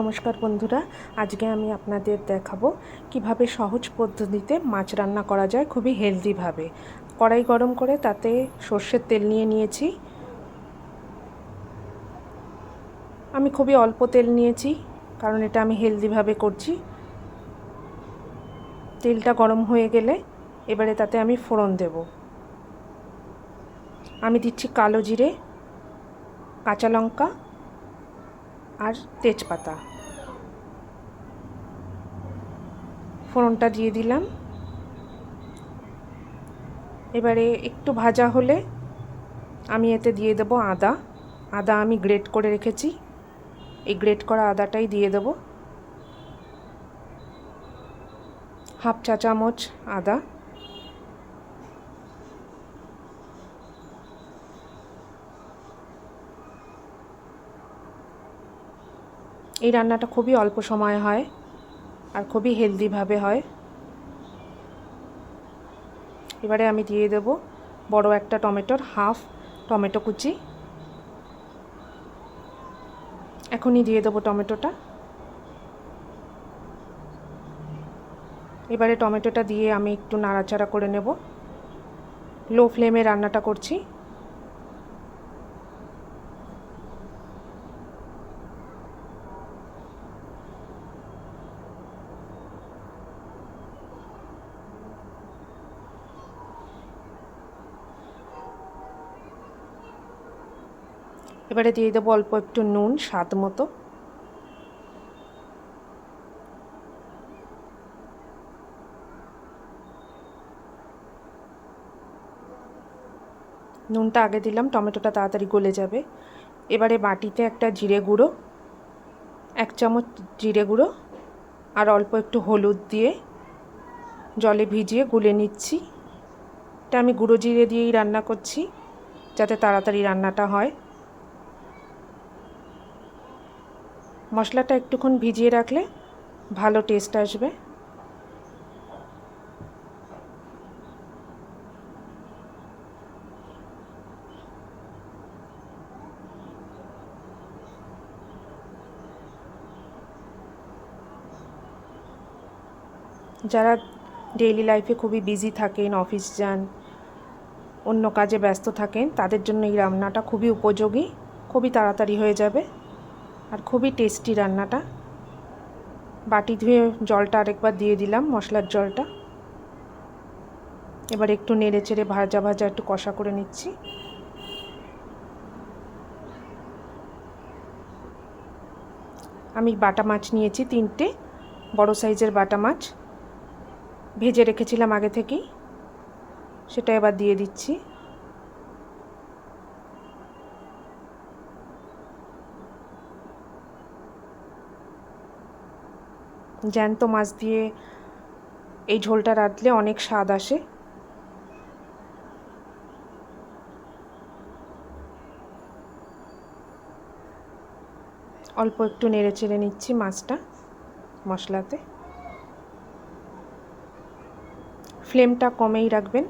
নমস্কার বন্ধুরা, আজকে আমি আপনাদের দেখাবো কীভাবে সহজ পদ্ধতিতে মাছ রান্না করা যায় খুবই হেলদিভাবে। কড়াই গরম করে তাতে সর্ষের তেল নিয়ে নিয়েছি। আমি খুবই অল্প তেল নিয়েছি, কারণ এটা আমি হেলদিভাবে করছি। তেলটা গরম হয়ে গেলে এবারে তাতে আমি ফোড়ন দেব। আমি দিচ্ছি কালো জিরে, কাঁচা লঙ্কা আর তেজপাতা। ফোড়নটা দিয়ে দিলাম। এবারে একটু ভাজা হলে আমি এতে দিয়ে দেবো আদা। আদা আমি গ্রেট করে রেখেছি। এই গ্রেট করা আদাটাই দিয়ে দেবো। হাফ চা চামচ আদা। এই রান্নাটা খুবই অল্প সময় হয় আর খুবই হেলদিভাবে হয়। এবারে আমি দিয়ে দেব বড় একটা টমেটোর হাফ টমেটো কুচি। এখনই দিয়ে দেবো টমেটোটা। এবারে টমেটোটা দিয়ে আমি একটু নাড়াচাড়া করে নেব। লো ফ্লেমে রান্নাটা করছি। এবারে দিয়ে দেবো অল্প একটু নুন, স্বাদ মতো। নুনটা আগে দিলাম, টমেটোটা তাড়াতাড়ি গলে যাবে। এবারে বাটিতে একটা জিরে গুঁড়ো, এক চামচ জিরে গুঁড়ো, আর অল্প একটু হলুদ দিয়ে জলে ভিজিয়ে গুলে নিচ্ছি। এটা আমি গুঁড়ো জিরে দিয়েই রান্না করছি, যাতে তাড়াতাড়ি রান্নাটা হয়। মশলাটা একটুক্ষণ ভিজিয়ে রাখলে ভালো টেস্ট আসবে। যারা ডেইলি লাইফে খুবই বিজি থাকেন অফিস যান, অন্য কাজে ব্যস্ত থাকেন, তাদের জন্য এই রান্নাটা খুবই উপযোগী, খুবই তাড়াতাড়ি হয়ে যাবে। আর খুবই টেস্টি রান্নাটা। বাটি ধুয়ে জলটা আরেকবার দিয়ে দিলাম, মশলার জলটা। এবার একটু নেড়ে চেড়ে ভাজা ভাজা একটু কষা করে নিচ্ছি। আমি বাটা মাছ নিয়েছি তিনটে, বড় সাইজের বাটা মাছ। ভেজে রেখেছিলাম আগে থেকেই। সেটা এবার দিয়ে দিচ্ছি। জ্যান্ত মাছ দিয়ে এই ঝোলটা রাঁধলে অনেক স্বাদ আসে। অল্প একটু নেড়ে চেড়ে নিচ্ছি মাছটা মশলাতে। ফ্লেমটা কমেই রাখবেন।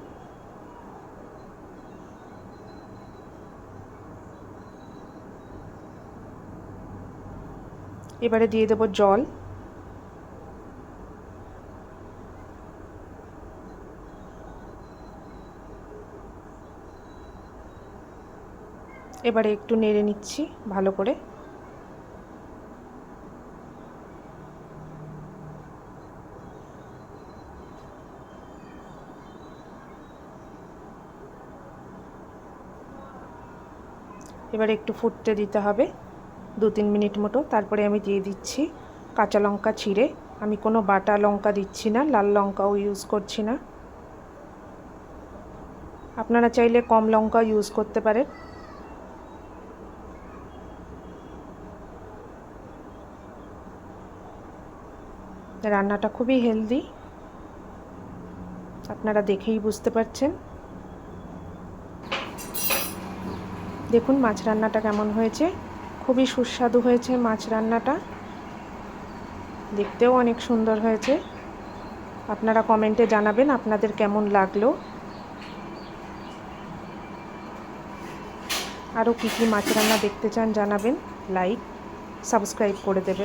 এবারে দিয়ে দেবো জল। এবারে একটু নেড়ে নিচ্ছি ভালো করে। এবারে একটু ফুটতে দিতে হবে, দু তিন মিনিট মতো। তারপরে আমি দিয়ে দিচ্ছি কাঁচা লঙ্কা ছিঁড়ে। আমি কোনো বাটা লঙ্কা দিচ্ছি না, লাল লঙ্কাও ইউজ করছি না। আপনারা চাইলে কম লঙ্কা ইউজ করতে পারেন। রান্নাটা খুবই হেলদি আপনারা দেখেই বুঝতে পারছেন। দেখুন মাছ রান্নাটা কেমন হয়েছে। খুবই সুস্বাদু হয়েছে মাছ রান্নাটা। দেখতেও অনেক সুন্দর হয়েছে। আপনারা কমেন্টে জানাবেন আপনাদের কেমন লাগল। আরও কী কী মাছ রান্না দেখতে চান জানাবেন। লাইক, সাবস্ক্রাইব করে দেবেন।